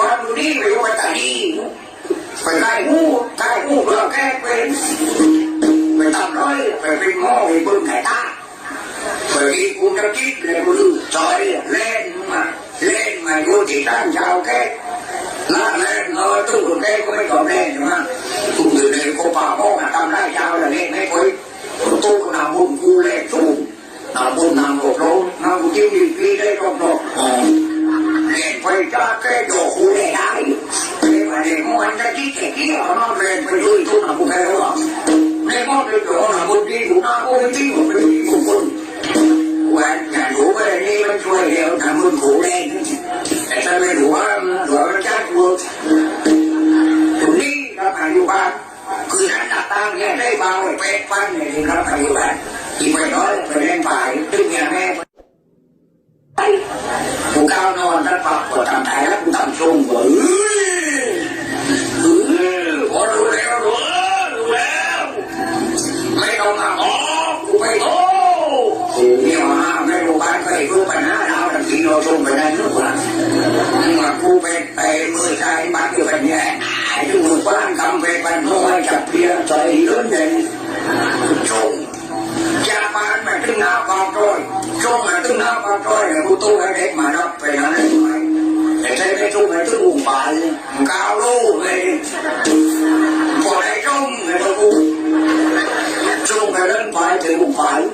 เมื่อก่อนดูนี่ไปอยู่ปัตตานีไปไล่งูไล่งูเราแก้เป็นไปทำร้อยไปเป็นหม้อไปบึ้งไก่ตาไปกินกูจะกินเลยกูจอยเล่นมาเล่นมาอยู่ที่ด้านชาวแก่ละเล่นเออตู้กูแก่ก็ไม่ตอบเล่นใช่ไหมตู้อยู่ในโคป่าโมกทำได้ยาวเลยเล่นไม่ค่อยตู้กูนำบุญกูเล่นตู้นำบุญนำกบโลนำกูจิ้มดีพีได้รอบๆ อ๋อเรียนไปจากแค่โยคูได้ได้เรียนมาเรียนมันจะคิดแค่ที่เราต้องเรนไปด้วยทุกหน้าบุคคลหรอเรียนมอดเลยตัวหน้าบุคคลถูกหน้าบุคคลที่ผมเป็นบุคคลวันงานรู้ว่นี่มันช่วยเดียวทำมันถูกเล่แต่ถ้าไม่รู้ว่าหัวมันจัดบุกตรงนี้เราอายุบ้านคือนั้นหน้าตาเนี่ยได้เบาเป็ดฟันเนี่ยที่เราอายุบ้านที่ไปน้อยไปเล่นไปตึ้งอย่างแม่ กูก้าวนอนแล้วปากปวดทำไทยแล้วกูทำช่วงเอ้ยเออพอรู้แล้วรู้แล้วรู้แล้วไม่ต้องมาอ๋อกูไปโอ้เนี่ยมาไม่รู้บ้านไอ้กูปัญหาเราทันทีเราส่งไปได้นึกว่านึกว่ากูไปไปมือชายบ้านอยู่แบบนี้ไอ้ที่มือบ้านทำไปปันน้อยจับเพียใส่เลื่อนเด่นชงจากบ้านมาถึงหน้าปากซอยช่วงมาถึงหน้าปากซอยเนี่ยกูตู้ให้เด็กมา ล่น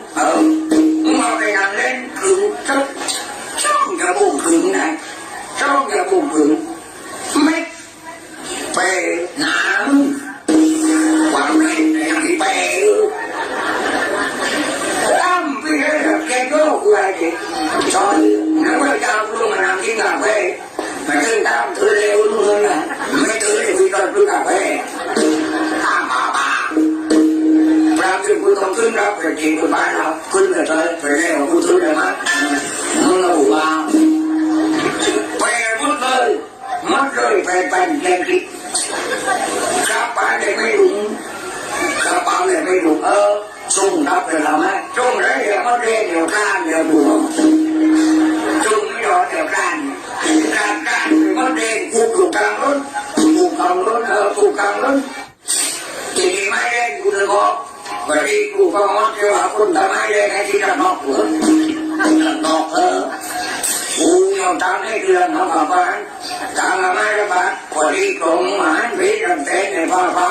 ริง tôi bán nào ขึ้นเลย thôi phải leo tôi thứ này mắt Nó là bù ba Phê mất rồi Mất rồi phê bành lên kịp Các bạn này mới đúng กระเป๋าเนี่ยไม่ถูกเออซุ่มรับเลยเราไหมซุ่มแล้วเดี๋ยวเขาเรียกเดี๋ยว กล้านเดี๋ยวบวมซุ่มไม่รอเดี๋ยวกล้านกล้านกล้านมันเด้งกูถูกกลางรถถูกกลางรถเออถูกกลางรถทีนี้ไม่เด้งกูเลยบอกวันนี้กูก็มัดเจอคนทำไมเด้งให้ที่จะนอกเหรอจะนอกเออกูยอมทำให้เดือนเขาบอกว่าทางละไม่ละบาดพอดีตรงหมายวิจารณ์เต้นในฟ้าฟ้า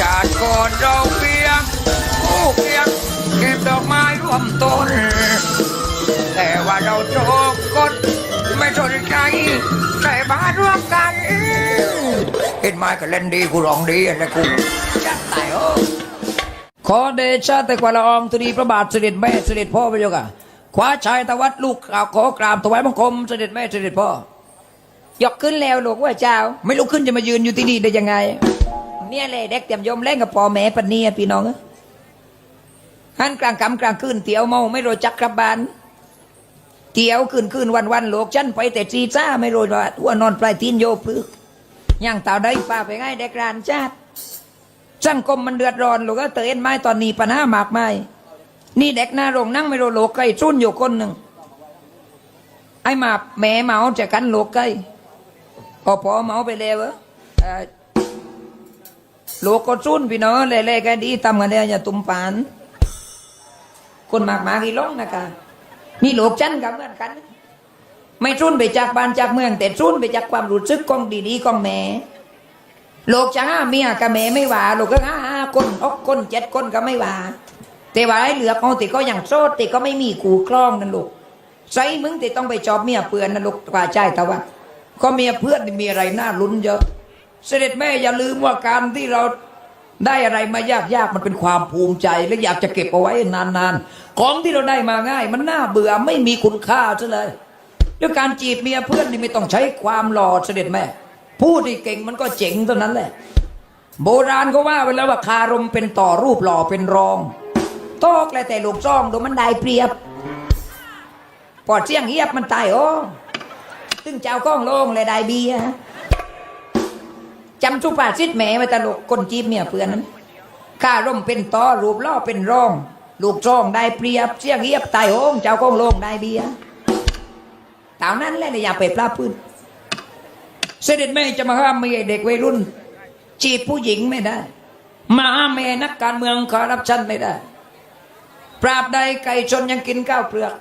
ชาติก่อนเราเพียงโอ้เพียงเก็บดอกไม้ร่วมต้น แต่ว่าเราโจกคนไม่สนใจใส่บาตรร่วมกันเห็นไหมก็เล่นดีกูร้องดีอะไรกูจัดตายโอ้ขอเดชะแต่กว่าละอองตุนีพระบาทเสด็จแม่เสด็จพ่อพระเจ้าค่ะคว้าชายตะวัดลูกกราบขอกราบถวายบังคมเสด็จแม่เสด็จพ่อ ยกขึ้นแล้วลูกว่าเจ้า ไม่ลุกขึ้นจะมายืนอยู่ที่นี่ได้ยังไง เนี่ยเลยเด็กเตรียมยมเล่นกับพ่อแม่ปนเนียพี่น้องเอ้ยหันกลางกำกลางคืนเตียวเมาไม่รู้จักกลับบ้านเตียวคืนคืนวันวันโลกฉันไปแต่จีจ้าไม่รู้ว่าว่านอนปลายตีนโยพลึกย่างเต่าได้ป้าไปง่ายเด็กรานชาติสังคมมันเดือดร้อนลูกก็เตือนไม้ตอนนี้ปัญหามากมายนี่เด็กหน้าโรงนั่งไม่รู้โลกไก่จุ้นอยู่คนหนึ่งไอ้มาแม่เมาจะกันโลกไก่พอพอเมาไปแล้วเออ โลกก็จุนพี่น้องเล่ๆกันดีทำกันได้อย่าตุ้มปาน คนมากมากี่ล้องนะคะนี่โลกฉันกับเหมือนกัน ไม่จุนไปจากบ้านจากเมือง แต่จุนไปจากความรู้สึกของดีๆของแม่โลกจะห้าเมียกับแม่ไม่ว่าโลกก็ห้าห้าคนอกคนเจ็ดคนก็ไม่ว่าแต่ว่าไอ้เหลือเขาติก็อย่างโซดติก็ไม่มีขู่คล้องนั่นลูกใส่มึงติต้องไปจอบเมียเปื่อนนั่นลูกกว่าใจแต่ว่าก็เมียเพื่อนมีอะไรน่าลุ้นเยอะ เสด็จแม่อย่าลืมว่าการที่เราได้อะไรมายากๆมันเป็นความภูมิใจ และอยากจะเก็บเอาไว้นานๆ ของที่เราได้มาง่าย มันน่าเบื่อไม่มีคุณค่าซะเลยด้วยการจีบเมียเพื่อนนี่ไม่ต้องใช้ความหล่อเสด็จแม่ พูดที่เก่งมันก็เจ๋งเท่านั้นแหละ โบราณก็ว่าไว้แล้วว่าคารมเป็นต่อรูปหล่อเป็นรองโตกแลแต่ลูกซ่องดูมันได้เปรียบ ปอดเสียงเฮียบมันตายโอ้ตึงเจ้าก้องโลงเลยได้เบียร์ จำสุภาษิตแม่ไว้ตลกคนจีบเมียเพื่อนนั้นข้าร่มเป็นต่อรูปล่อเป็นรอง ลูกซ่องได้เปรียบเสียงเฮียบตายโองเจ้าก้องโลงได้เบียตามนั้นแหละอย่าไปปลาพื้น เสด็จแม่จะมาห้ามไม่เด็กวัยรุ่น จีบผู้หญิงไม่ได้ มาห้ามแม่นักการเมืองคอร์รัปชันไม่ได้ ปราบใดไก่ชนยังกินข้าวเปลือก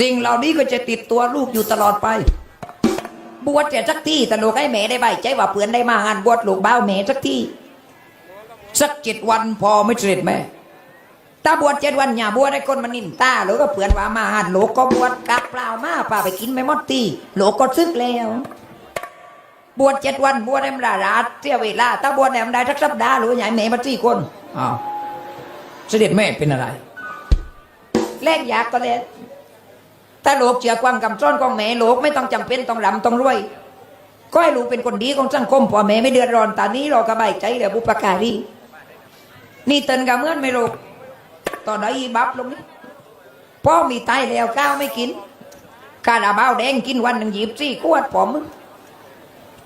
สิ่งเหล่านี้ก็จะติดตัวลูกอยู่ตลอดไป บวชจะสักที่แต่ลูกให้แม่ได้ใบใจว่าเพื่อนได้มางานบวชลูกบ้าแม่สักที่สักเจ็ดวันพอไม่เสร็จแม่ถ้าบวชเจ็ดวันอย่าบวชให้คนมันนินตาหรือก็เพื่อนว่ามาหานโลกก็บวชกับเปล่ามาป่าไปกินไม่หมดตีโลกก็ซึกแล้ว บวชเจ็ดวันบวชให้มราราเสียเวลาถ้าบวชให้มันได้สักสัปดาห์หรือว่าใหญ่แม่มาสี่คนอ้าวเสด็จแม่เป็นอะไรแลกยากก็แล้ว ถ้าโลกเชื่อความกำซ้อนของแม่โลกไม่ต้องจำเป็นต้องรำต้องรวย ก็ให้ลูกเป็นคนดีของสังคมพ่อแม่ไม่เดือดร้อนตอนนี้เรากระบายใจเดี๋ยวบุปการีนี่เตินกับเมื่อนไม่ลูกตอนไหนอีบับลงนี้พ่อมีไตแล้วข้าวไม่กินคาราบาวแดงกินวันหนึ่งหยิบสี่ขวดผมมึง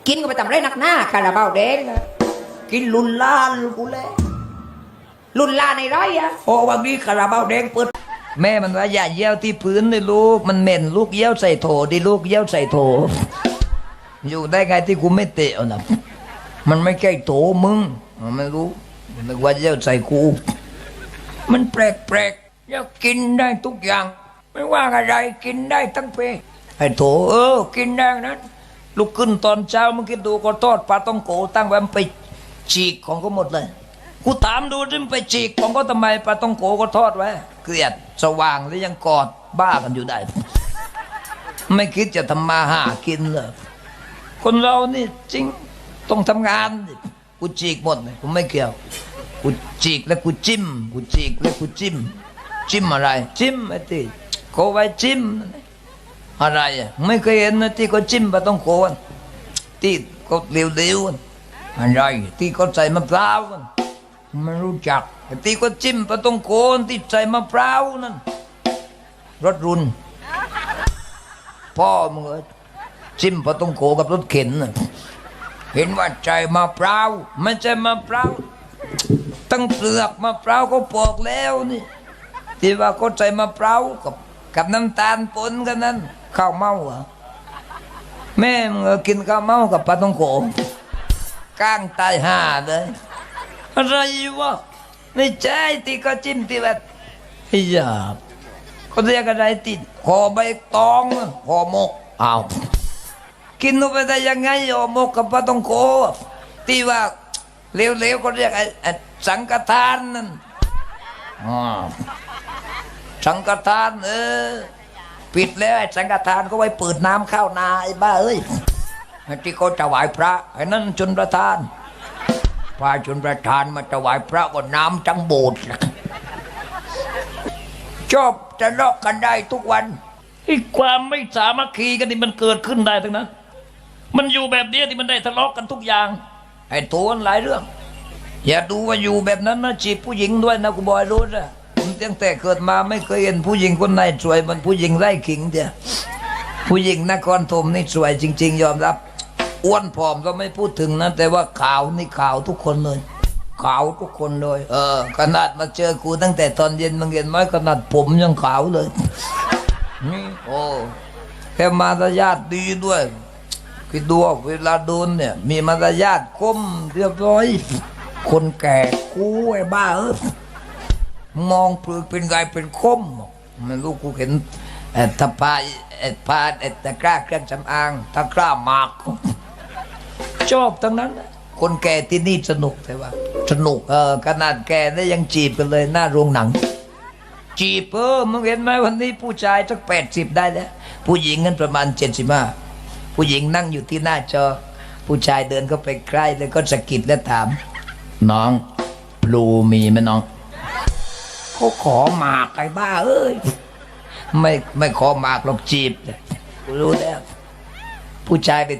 กินก็ไปทำไรหนักหน้าคาราบาวแดงอะกินลุนลานกูเลยลุนลานในไรอะโอ้วันนี้คาราบาวแดงเปิด แม่มันว่าอย่าเยี่ยวที่พื้นเลยลูก มันเหม็นลูกเยี่ยวใส่โถดิลูกเยี่ยวใส่โถ อยู่ได้ไงที่กูไม่เตะนะมันไม่ใช่โถมึง มันไม่รู้นึกว่าเยี่ยวใส่กู มันแปลกแปลกๆอยากินได้ทุกอย่าง ไม่ว่าอะไรกินได้ทั้งเพไอ้โถเออ กินได้นั้นลุกขึ้นตอนเช้ามึงคิดดูก็ทอดปลาต้องโกตั้งไว้มันไปฉีกของก็หมดเลย กูถามดูที่มันไปฉีกของก็ทำไมปลาต้องโกก็ทอดไว้ เกลียดสว่างแล้วยังกอดบ้ากันอยู่ได้ ไม่คิดจะทำมาหากินเลยคนเรานี่จริงต้องทำงานกูฉีกหมดเลยกูไม่เกี่ยวกูฉีกแล้วกูจิ้มกูฉีกแล้วกูจิ้ม จิ้มอะไร จิ้มไอ้ที่โกไว้จิ้ม อะไรอะไม่เคยเห็นนะที่เขาจิ้มปลาต้องโกนที่เขาเร็วๆอะไรที่เขาใส่มะพร้าว ไม่รู้จักต่ที่เขาจิ้มปลาต้องโกนที่ใส่มะพร้าวนั่นรถรุน พ่อมึงเอ้ยจิ้มปลาต้องโกกับรถเข็นน่ะเห็นว่าใจมะพร้าวไม่ใช่มะพร้าวตั้งเปลือกมะพร้าวก็ปอกแล้วนี่ที่ว่าเขาใส่มะพร้าวกับกับน้ำตาลปนกันนั้นข้าวเมาเหรอแม่มึงกินข้าวเมากับปลาต้องโขงก้างตายห่าเลย อะไรวะไม่ใช่ที่เขาจิ้มที่แบบไอ้ยาเขาเรียกอะไรติดห่อใบตองห่อหมกอ้าวกินลงไปได้ยังไงห่อหมกกับปลาต้องโขที่ว่าเร็วๆเขาเรียกไอ้สังฆทานนั่นอ๋อสังฆทานเออปิดแล้วสังฆทานก็ไว้เปิดน้ำข้าวนาไอ้บ้าเอ้ยที่เขาถวายพระไอ้นั่นชนประทาน พระชนประทานมาถวายพระก็น้ำจังโบสถ์ชอบจะเลาะกันได้ทุกวันไอ้ความไม่สามัคคีกันนี่มันเกิดขึ้นได้ทั้งนั้น มันอยู่แบบเนี้ยที่มันได้ทะเลาะกันทุกอย่าง ไอ้โถนหลายเรื่อง อย่าดูว่าอยู่แบบนั้นนะจีบผู้หญิงด้วยนะกูบอยรู้นะผมตั้งแต่เกิดมาไม่เคยเห็นผู้หญิงคนไหนสวยเหมันผู้หญิงไร่ขิงเดียผู้หญิงนครธมนี่สวยจริง ๆ ยอมรับ อ้วนผอมก็ไม่พูดถึงนะ แต่ว่าขาวนี่ขาวทุกคนเลย ขาวทุกคนเลย เออ ขนาดมาเจอกูตั้งแต่ตอนเย็นมึงเห็นไหมขนาดผมยังขาวเลยนี่โอ้แค่มารยาทดีด้วยคิดดูเวลาโดนเนี่ย มีมารยาทก้มเรียบร้อย คนแก่กูไอ้บ้าเออมองปลือเป็นไงเป็นคมไม่รู้กูเห็นเอ่อตะพายเอ่อพาเอ่อตะกร้าเครื่องสำอางตะกร้าหมาก ชอบทั้งนั้นน่ะคนแก่ที่นี่สนุกแต่ว่าสนุกเออขนาดแก่ได้ยังจีบกันเลยหน้าโรงหนัง จีบเออมึงเห็นไหมวันนี้ผู้ชายสักแปดสิบได้แล้วผู้หญิงกันประมาณเจ็ดสิบห้าผู้หญิงนั่งอยู่ที่หน้าจอ ผู้ชายเดินเข้าไปใกล้แล้วก็สะกิดแล้วถาม น้องพลูมีไหมน้องเขาขอหมากไอ้บ้าเอ้ยไม่ไม่ขอหมากหรอกจีบเลยกูรู้แล้วผู้ชายไป